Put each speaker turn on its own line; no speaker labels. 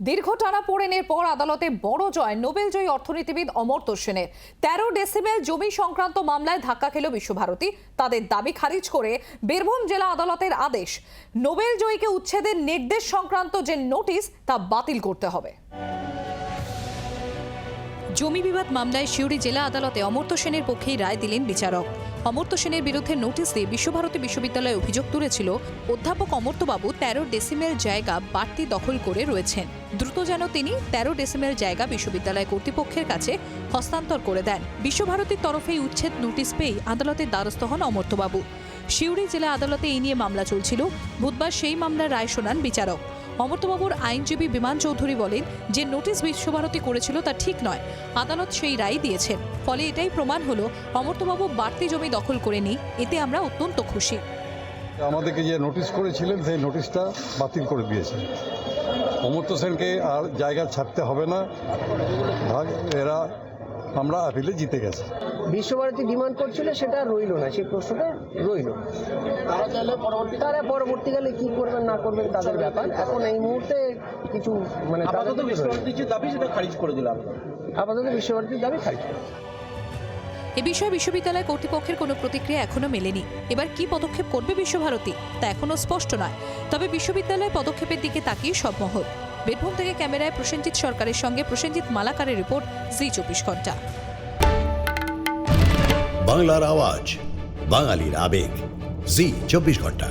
দীর্ঘ টানা পোড়েনের পর আদালতে বড় জয়, নোবেলজয়ী অর্থনীতিবিদ অমর্ত্য সেনের তেরো ডেসিমেল জমি সংক্রান্ত মামলায় ধাক্কা খেল বিশ্বভারতী। তাদের দাবি খারিজ করে বীরভূম জেলা আদালতের আদেশ। নোবেলজয়ীকে উচ্ছেদের নির্দেশ সংক্রান্ত যে নোটিশ, তা বাতিল করতে হবে। জমি বিবাদ মামলায় সিউড়ি জেলা আদালতে অমর্ত্য সেনের পক্ষেই রায় দিলেন বিচারক। অমর্ত্য সেনের বিরুদ্ধে নোটিশ দিয়ে বিশ্বভারতী বিশ্ববিদ্যালয়ে অভিযোগ তুলেছিল, অধ্যাপক অমর্ত্যবাবু তেরো ডেসিমেল জায়গা বাড়তি দখল করে রয়েছেন। দ্রুত যেন তিনি তেরো ডেসিমেল জায়গা বিশ্ববিদ্যালয় কর্তৃপক্ষের কাছে হস্তান্তর করে দেন। বিশ্বভারতীর তরফেই উচ্ছেদ নোটিশ পেয়েই আদালতের দ্বারস্থ হন অমর্ত্যবাবু। সিউড়ি জেলা আদালতে এই নিয়ে মামলা চলছিল। বুধবার সেই মামলার রায় শোনান বিচারক। অমর্ত্যবাবুর আইনজীবী বিমান চৌধুরী বলেন, যে নোটিশ বিশ্বভারতী করেছিল তা ঠিক নয়। আদালত সেই রায় দিয়েছেন ফলে এটাই প্রমাণ হলো, অমর্ত্যবাবু বাড়তি জমি দখল করে নেই এতে আমরা অত্যন্ত খুশি।
আমাদেরকে যে নোটিশ করেছিলেন, সেই নোটিশটা বাতিল করে দিয়েছে। অমর্ত্য সেনকে আর জায়গা ছাড়তে হবে না। এরা আমরা আপিলে জিতে গেছে।
বিশ্বভারতী ডিমান্ড করছিল সেটা রইল না সেই প্রশ্নটা রইল। তারা পরবর্তীকালে কি করবেন না করবেন তাদের ব্যাপার। এখন এই মুহূর্তে কিছু মানে
আপাতত বিশ্বভারতীর যে দাবি সেটা খারিজ করে দিলাম।
আপাতত বিশ্বভারতীর দাবি খারিজ।
এ বিষয়ে বিশ্ববিদ্যালয় কর্তৃপক্ষের কোনো প্রতিক্রিয়া এখনও মেলেনি। এবার কি পদক্ষেপ করবে বিশ্বভারতী তা এখনও স্পষ্ট নয়। তবে বিশ্ববিদ্যালয় পদক্ষেপের দিকে তাকিয়ে সব মহল। বীরভূম থেকে ক্যামেরায় প্রসেনজিৎ সরকারের সঙ্গে প্রসেনজিৎ মালাকারের রিপোর্ট, জি চব্বিশ ঘণ্টা।
বাংলার আওয়াজ, বাঙালির আবেগ, জি চব্বিশ ঘণ্টা।